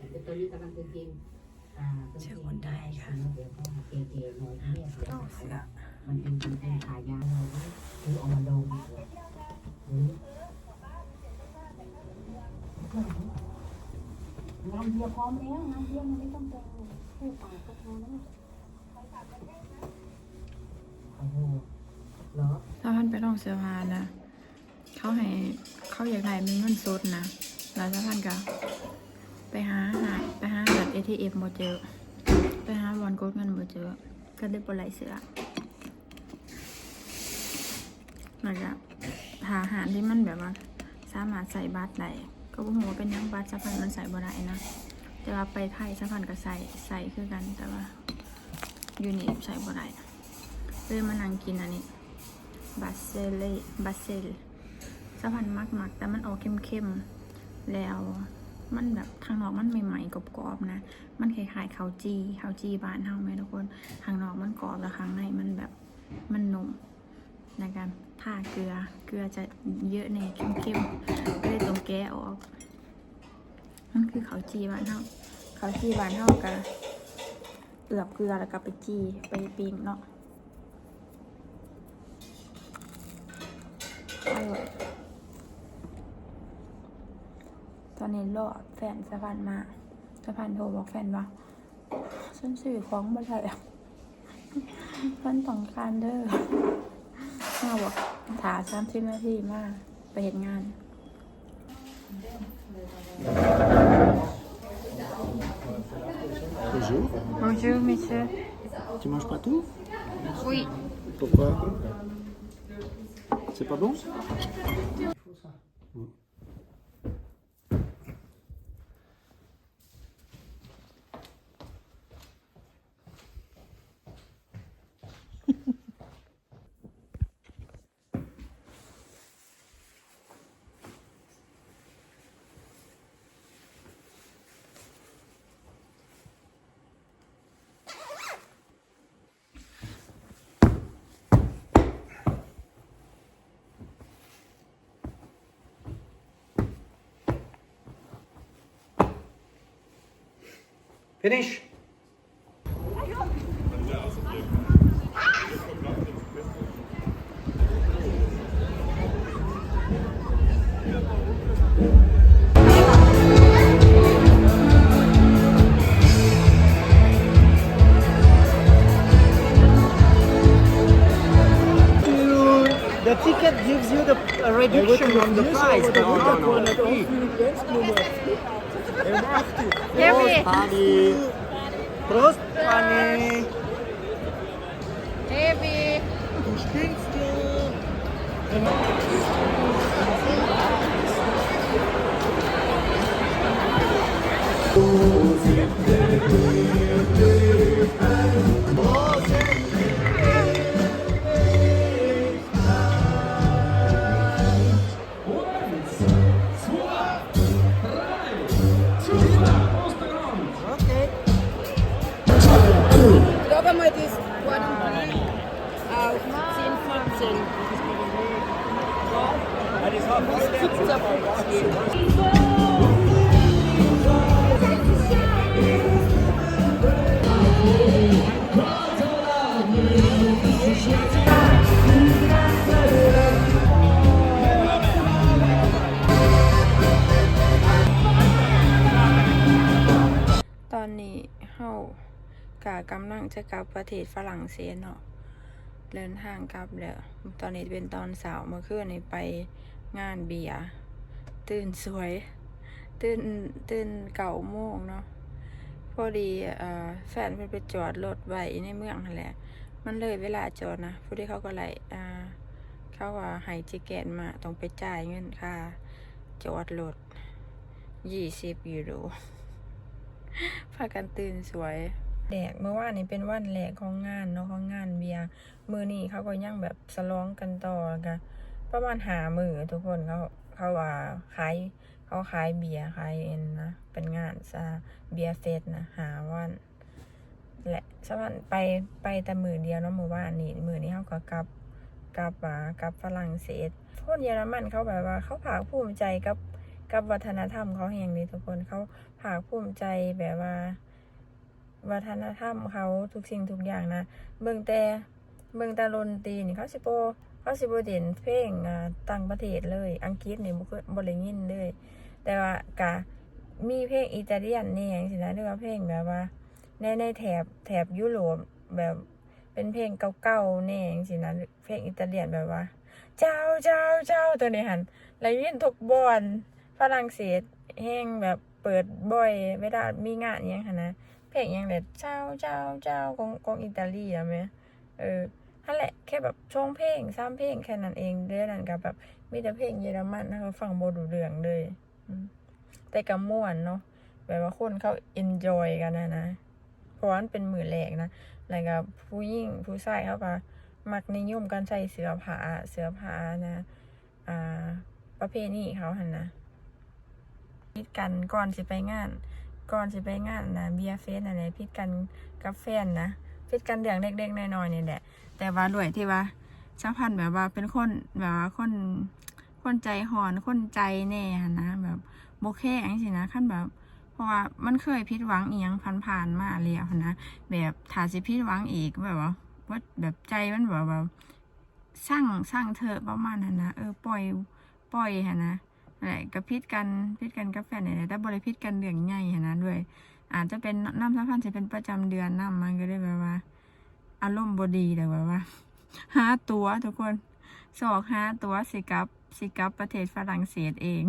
ต่ตัวนี้กำลังเป็นจริงอ่าเป็นจริงเดี๋ยวก็เก๋ๆหน่อยเนี่ยเดี๋ยวมันเป็นมันเป็นขายาเลยคือเอามาดมหรือน้ำเบียร์พร้อมแล้วน้ำเบียร์มันไม่ต้องแต่งคู่ปากก็พอแล้วโอ้โหเหรอถ้าพันไปลองเสื้อผ้านะ เขาให้เขาอยากได้มีเงินสดนะแล้วถ้าพันก็ ไปหาหาไปหาแบบ ATM บ่เจอ ไปหาบอลกดเงินบ่เจอ ก็ได้บ่ไหลเสือแล้วก็หาอาหารที่มันแบบว่า สามารถใส่บัตรได้ก็บ่ฮู้ว่าเป็นยังบัตรสะพันมันใส่บ่ได้นะ แต่ว่าไปไทยสะพันก็ใส่ใส่คือกันแต่ว่ายูนี่ใส่บ่ได้เลยมานั่งกินอันนี้บัสเซเลบัสเซลสะพันมักมักๆแต่มันออกเข้มๆแล้ว มันแบบทางนอกมันใหม่ๆกรอบๆนะ มันคล้ายๆข้าวจีข้าวจีบ้านเฮาไหมทุกคนทางนอกมันกรอบแล้วข้างในมันแบบมันนุ่มในการท่าเกลือ เกลือจะเยอะในเข้มๆก็เลยต้องแกะออก มันคือข้าวจีบ้านเฮาข้าวจีบ้านเฮาก็เอือบเกลือแล้วก็ไปจีไปปิ้งเนาะอร่อย ตอนนี้รอแฟนสะพานมาสะพานโทรบอกแฟนว่าฉันสื่อของมาใช่แล้วฉันต้องการเด้อมาบอกถาสามสิบนาทีมาไปเห็นงาน Bonjour. Bonjour monsieur Tu manges pas tout Oui Pourquoi C'est pas bon Finish. The ticket gives you the reduction on the price, but not on the Terus tadi. Terus Pani. Heavy. Pustinski. Musik ตอนนี้เฮากะกำลังจะกลับประเทศฝรั่งเศสเนาะเดินทางกลับแล้ว ตอนนี้เป็นตอนเสาร์เมื่อคืนนี้ไปงานเบียร์ตื่นสวย ตื่นตื่นเก่าโมงเนาะพอดีเอ่อแฟนเพิ่นไปจอดรถไว้ในเมืองนั่นแหละ มันเลยเวลาจอดนะพอดีเขาก็ไล่อ่าเขาว่าให้จิเกตมาต้องไปจ่ายเงินค่าจอดรถยี่สิบยูโรพากันตื่นสวยแดกเมื่อวานนี้เป็นวันแรกของงานเนาะของงานเบียร์มือนี้เขาก็ยังแบบสลองกันต่อกันประมาณหามือทุกคนเขาเขาว่าขายเขาขายเบียร์ขายเอ็นนะเป็นงานซาเบียร์เฟสนะหาวัน และสวันไปไปแต่มือเดียวเนาะมือว่านนี้มือนี้เขาก็กลับกลับอ่ากับฝรั่งเศสคนเยอรมันเขาแบบว่าเขาผากภูมิใจกับกับวัฒนธรรมเขาแห่งนี้ทุกคนเขาภาคภูมิใจแบบว่า วัฒนธรรมเขาทุกสิ่งทุกอย่างนะเบิ่งแต่เบิ่งแต่ดนตรีนี่เขาสิบ่เขาสิบ่เด่นเพลงอ่าต่างประเทศเลย อังกฤษนี่บ่เคยบ่ได้ยินเลย แต่ว่ากะมีเพลงอิตาเลียนนี่อย่างสินะหรือว่าเพลงแบบว่า ในในแถบแถบยุโรปแบบเป็นเพลงเก่าๆแน่องสินะเพลงอิตาเลียนแบบว่า เจ้าเจ้าเจ้าตัวนี้หันแล้วยินทุกบอนฝรั่งเศสแห้งแบบเปิดบ่อยเวลามีงานยังหันนะเพลงอยังแบบเจ้าเจ้าเจ้าของของอิตาลีอะไหมเออนั่นแหละแค่แบบช่องเพลงซ้ำเพลงแค่นั้นเองเรื่องนั้นกับแบบมีแต่เพลงเยอรมันนะคะฟังโบดูเรื่องเลยแต่กับม่วนเนาะแบบว่าคนเขาเอนจอยกันนะนะ เพราะว่ามันเป็นมือแรกนะแล้วก็ผู้หญิงผู้ชายเขาก็มักนิยมการใส่เสื้อผ้าเสื้อผ้านะอ่าประเพณีเขาหันนะคิดกันก่อนสิไปงาน ก่อนสิไปงานนะเบียร์เฟสอะไรพิดกันกับแฟนนะพิดกันเรื่องเล็กๆน้อยๆนี่แหละแต่ว่าด้วยที่ว่าสัมพันธ์แบบว่าเป็นคนแบบว่าคนคนใจหอนคนใจแน่หันนะแบบโบแค่อย่างสินะขั้นแบบ ราะว่ามันเคยผิดหวังเอียังผ่านๆมาแล้วนะแบบถ้าสิผิดหวังอีกแบบว่าว่าแบบใจมันแบบว่าสร้างสร้างเธอประมาณนั้นนะเออปล่อยปล่อยหั้นะนั่นแหละก็พิดกันพิดกันกับแฟนเนี่ยแต่บริพิดกันเรื่องใหญ่หั้นะด้วย อาจจะเป็นน้ำสัมพันธ์จะเป็นประจำเดือนน้ำมันก็ได้แบบว่า อารมณ์บดีแต่แบบว่าหาตัวทุกคนสอกหาตัวสิกับสิกับประเทศฝรั่งเศสเอง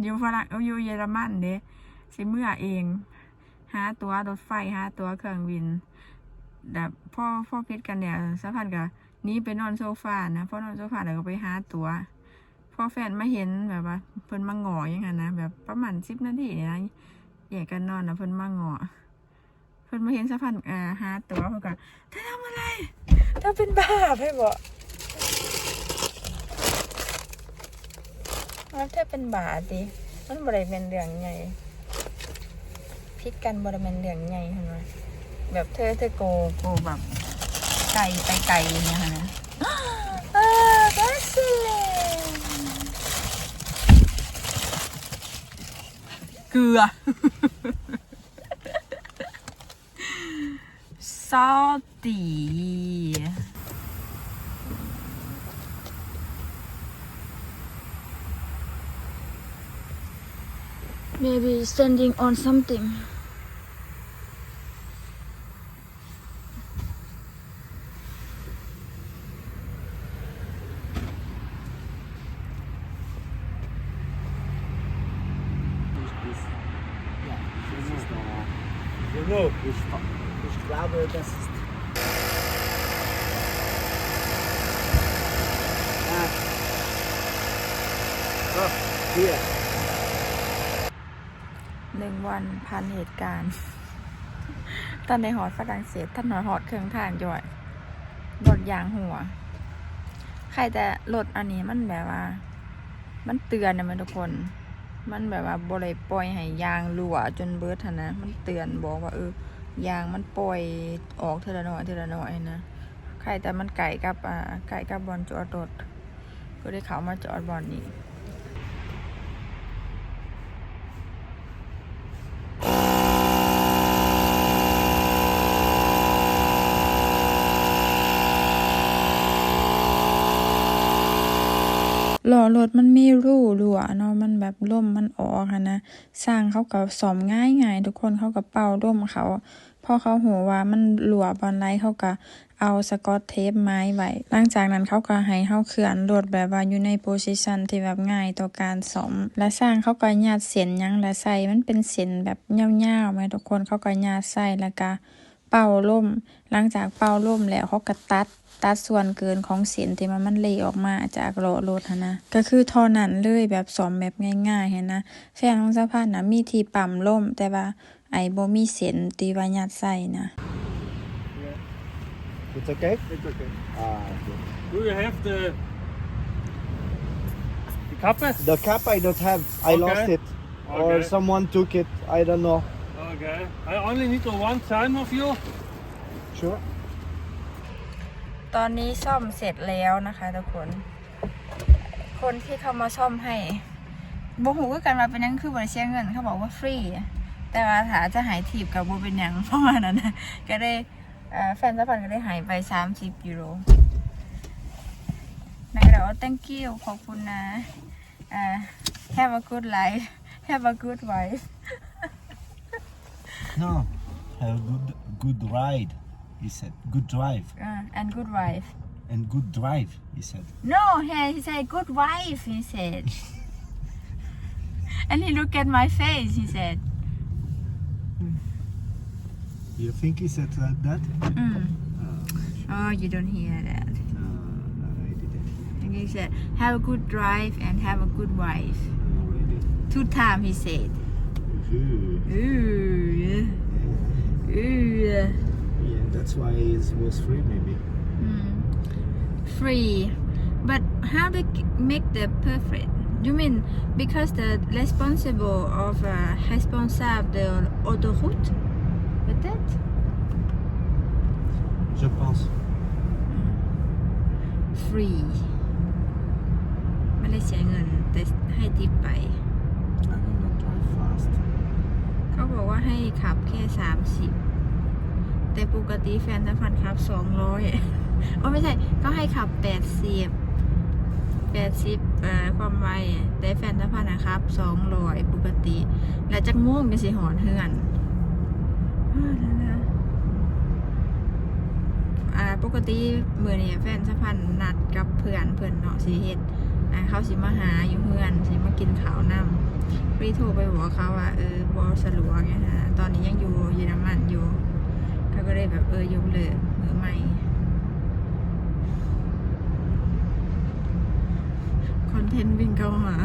อยู่ฝรั่งอาอยู่เยอรมันเด้ สิเมื่อเอง หาตัวรถไฟหาตัวเครื่องบินแบบพ่อพ่อพิดกันเนี่ยสัมพันธ์กับนี้ไปนอนโซฟานะพ่อนอนโซฟาแล้วก็ไปหาตัวพ่อแฟนมาเห็นแบบว่า เพิ่นมาหงอย่างนั้นะแบบประมาณสิบนาทีเนี่ยนะแยกกันนอนนะเพิ่นมาหงอเพิ่นมาเห็นสะพันเอ่อหาตัวเพิ่นก็เธอทำอะไรเธอเป็นบ้าไปบ่แล้วเธอเป็นบ้าดิมันบ่ได้เป็นเรื่องใหญ่ พิดกันบ่ได้เป็นเรื่องใหญ่เห็นไหมแบบเธอเธอโกโกแบบไกลไปไก่เงี้ยนะอ่า excellent เกลือ salty maybe standing on something Oh, hier. หนึ่งวันพันเหตุการณ์ตอนในหอดฝรั่งเศสท่านหอดหอดเครื่องทางจ่อยรถยางหัว ใครแต่รถอันนี้มันแบบว่า มันเตือนนะมันทุกคน มันแบบว่าบริปล่อยให้ยางรั่วจนเบิดหั้นนะ มันเตือนบอกว่าเออยางมันปล่อยออกเทอละน้อยเทอละน้อยนะใครแต่มันไก่กับอ่าไก่กับบอลจอดรถก็ได้เขามาจอดบอลนี้ ล้อรถมันมีรูรั่วเนาะมันแบบล่มมันออกค่ะนะสร้างเขาก็ซ่อมง่ายง่ายทุกคนเขาก็เป่าร่มเขา พอเขาหัวว่ามันรั่วบอลไรเขาก็เอาสกอตเทปไม้ไว้ หลังจากนั้นเขาก็ให้เขาเคลื่อนรถแบบว่าอยู่ในโพสิชันที่แบบง่ายต่อการซ่อมและสร้างเขาก็ญาดเส้นยังและใส่มันเป็นเส้นแบบยาวๆไหมทุกคนเขาก็ญาดใส่แล้วก็เป่าล่ม หลังจากเป่าล่มแล้วเขาก็ตัด ตัดส่วนเกินของเส้นที่มันมันเละออกมาจากโลรถหั้นนะ ก็คือเทอนั้นเลยแบบสอมแบบง่ายๆเห็นนะ แฟนของสะพานนะมีที่ปั๊มล่มแต่ว่าไอ้บ่มีเส้นตีว่ายัดใส่นะ It's okay? It's okay. Ah, okay. Do you have the the Kappe? The cap I don't have. I Okay. lost it. Or Okay. someone took it. I don't know. Okay. I only need the one sign of you. Sure. ตอนนี้ซ่อมเสร็จแล้วนะคะทุกคน คนที่เข้ามาซ่อมให้บ่ฮู้คือกันว่าเป็นยังคือบ่ได้เสียเงินเขาบอกว่าฟรี แต่ว่าถ้าจะหายทีบกับบ่เป็นยังเพราะว่านั้นนะก็ได้แฟนสะพันก็ได้หายไป30ยูโรนายก็เลยว่า thank you ขอบคุณนะเอ่อ have a good life have a good wife No. Have a good, good ride, he said good drive uh, and good wife. and good drive he said No, he he said good wife. He said, and he looked at my face. He said, you think he said like that mm. Uh, "Oh, you don't hear that." Uh, he And he said, "Have a good drive and have a good wife." already Two times he said. Ooh, yeah. Ooh that's why it was free, maybe. Mm. Free. But how they g- make the perfect? You mean because the responsible of uh, responsable de autoroute? Peut-être. Je pense. Free. ไม่ได้เสียเงิน แต่ให้ติปไป I will not drive fast. เขาบอกว่าให้ขับแค่สามสิบ แต่ปกติแฟนตะพันขับสองร้อยโอ้ไม่ใช่ก็ให้ขับแปดสิบแปดสิบเอ่อความไวแต่แฟนตะพันนะครับสองร้อยปกติ แล้วจักม่วงกันสิหอนเฮือนอ้วนะอ่าปกติมือเนี่ยแฟนตะพันนัดกับเพื่อนเพื่อนเนาะสิเฮ็ดอ่าเขาสิมาหาอยู่เพื่อนสิมากินข้าวนำรีโทรไปบอกเขาว่าเออบอสะดวไงฮะตอนนี้ยังอยู่เยอรมันอยู่ เขาก็เลยแบบเออยกเลิกมือใหม่คอนเทนต์วิ่งเข้าหา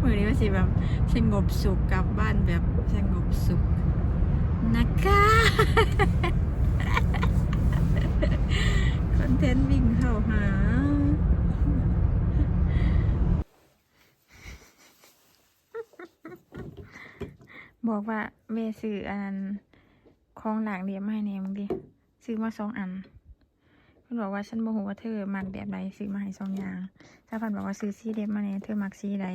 มือนี้ว่าสิแบบสงบสุขกลับบ้านแบบสงบสุขนะคะคอนเทนต์วิ่งเข้าหาบอกว่าเวซื้ออันนั้น ของหลากเดียมาให้แหนมึงดิซื้อมาสองอันเพิ่นบอกว่าฉันโมโหว่าเธอมักแบบใดซื้อมาให้สองอย่างถ้าพันบอกว่าซื้อสีเด็บมาเนี่ยเธอมักสีใด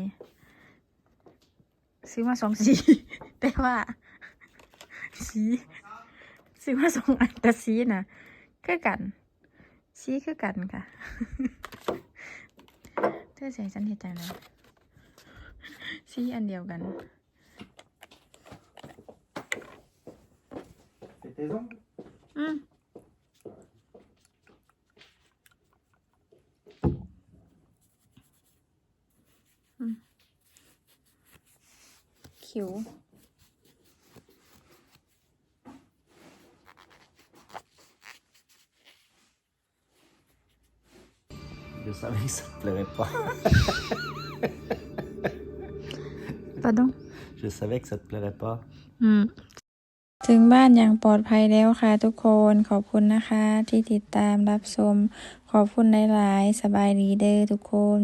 ซื้อมาสองสีแต่ว่าสีซื้อมาสองอันแต่สีน่ะคือกันสีคือกันค่ะเธอใส่ฉันเห็นใจเลยสีอันเดียวกัน Je savais que ça ne plairait pas. Pardon? Je savais que ça te plairait pas. Hmm. ถึงบ้านอย่างปลอดภัยแล้วค่ะทุกคนขอบคุณนะคะที่ติดตามรับชม ขอบคุณหลาย ๆ สบายดีเด้อทุกคน